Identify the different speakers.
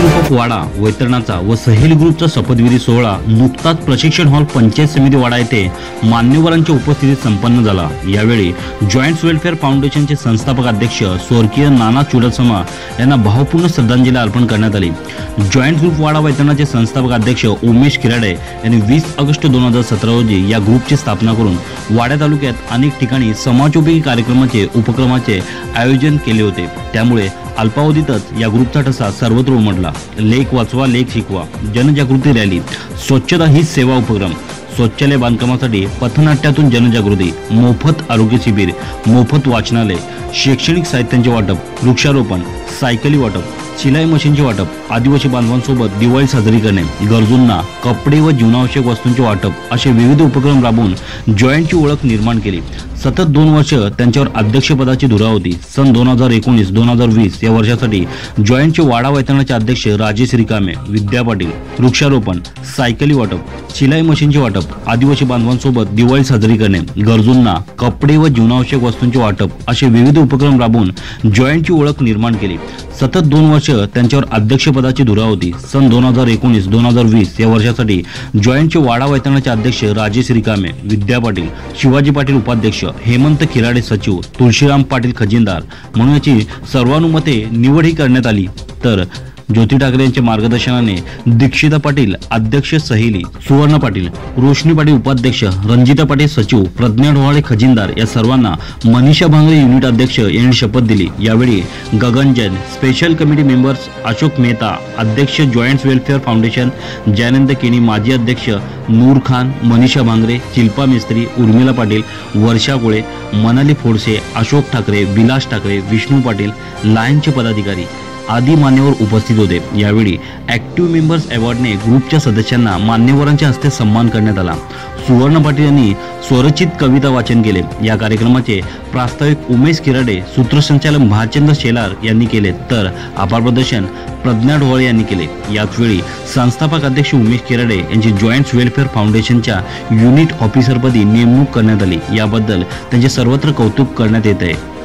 Speaker 1: Group of वाडा वैतरणाचा व सहेल ग्रुपचा शपथविधी सोहळा नुकताच प्रशिक्षण हॉल पंचायत समिती वाडा येथे मान्यवरांच्या उपस्थितीत संपन्न झाला. यावेळी जॉईंट वेलफेअर फाउंडेशनचे संस्थापक अध्यक्ष स्वर्गीय नाना चुडसमा यांना भावपूर्ण श्रद्धांजली अर्पण करण्यात आली. जॉईंट ग्रुप वाडा वैतरणाचे संस्थापक अध्यक्ष उमेश खिराडे यांनी वीस ऑगस्ट दोन हजार सतरा रोजी या ग्रुपची स्थापना करून वाड्या तालुक्यात अनेक ठिकाणी समाजोपयोगी कार्यक्रमाचे उपक्रमाचे आयोजन केले होते. त्यामुळे अल्पावधीतच या ग्रुपचा ठसा सर्वत्र उमटला. लेख वाचवा लेख शिकवा. जनजागृती रॅली. स्वच्छता ही सेवा उपक्रम. शौचालय बांधकामासाठी पथनाट्यातून जनजागृती. मोफत आरोग्य शिबिर. मोफत वाचनालय. शैक्षणिक साहित्यांचे वाटप. वृक्षारोपण. सायकली वाटप. शिलाई मशीनचे वाटप आदिवासी बांधवांसोबत दिवाळी साजरी करणे गरजूंना कपडे व जीवनावश्यक वस्तूंचे वाटप असे विविध उपक्रम राबवून जॉईंटची ओळख निर्माण केली. सतत दोन वर्ष त्यांच्यावर अध्यक्षपदाची धुरा होती सन दोन हजार एकोणीस दोन हजार वीस या वर्षासाठी जॉईंटचे वाडा वैतनाचे अध्यक्ष राजेश रिकामे विद्या पाटील वृक्षारोपण सायकली वाटप शिलाई मशीनचे वाटप आदिवासी बांधवांसोबत दिवाळी साजरी करणे गरजूंना कपडे व जीवनावश्यक वस्तूंचे वाटप असे विविध उपक्रम राबवून जॉईंटची ओळख निर्माण केली. सतत दोन वर्ष त्यांच्यावर अध्यक्षपदाची धुरा होती सन दोन हजार एकोणीस दोन हजार वीस या वर्षासाठी जॉईंटचे वाडा वैतनाचे अध्यक्ष राजेश रिकामे विद्या पाटील शिवाजी पाटील उपाध्यक्ष हेमंत खिराडे सचिव तुळशीराम पाटील खजिनदार म्हणून याची सर्वानुमते निवड ही करण्यात आली. तर ज्योती ठाकरे यांच्या मार्गदर्शनाने दीक्षिता पाटील अध्यक्ष सहेली सुवर्ण पाटील रोशनी पाटील उपाध्यक्ष रंजिता पाटील सचिव प्रज्ञा ढोवाळे खजिनदार या सर्वांना मनीषा भांगरे युनिट अध्यक्ष यांनी शपथ दिली. यावेळी Gagan Jain special committee members Ashok Mehta अध्यक्ष joint welfare foundation Jayanand Keni माजी अध्यक्ष नूर खान मनीषा भांगरे शिल्पा मिस्त्री उर्मिला पाटील वर्षा कोळे मनाली फोडसे अशोक ठाकरे विलास ठाकरे विष्णू पाटील लायनचे पदाधिकारी आदी मान्यवर उपस्थित होते. यावेळी ऍक्टिव्ह मेंबर्स अवॉर्डने ग्रुपच्या सदस्यांना मान्यवरांच्या हस्ते सन्मान करण्यात आला. सुवर्ण पाटील यांनी स्वरचित कविता वाचन केले. या कार्यक्रमाचे प्रास्ताविक उमेश किराडे सूत्रसंचालक भालचंद्र शेलार यांनी केले. तर आभार प्रदर्शन प्रज्ञा ढोळे यांनी केले. याच वेळी संस्थापक अध्यक्ष उमेश किराडे यांची जॉईंट वेलफेअर फाउंडेशनच्या युनिट ऑफिसरपदी नेमणूक करण्यात आली. याबद्दल त्यांचे सर्वत्र कौतुक करण्यात येत आहे.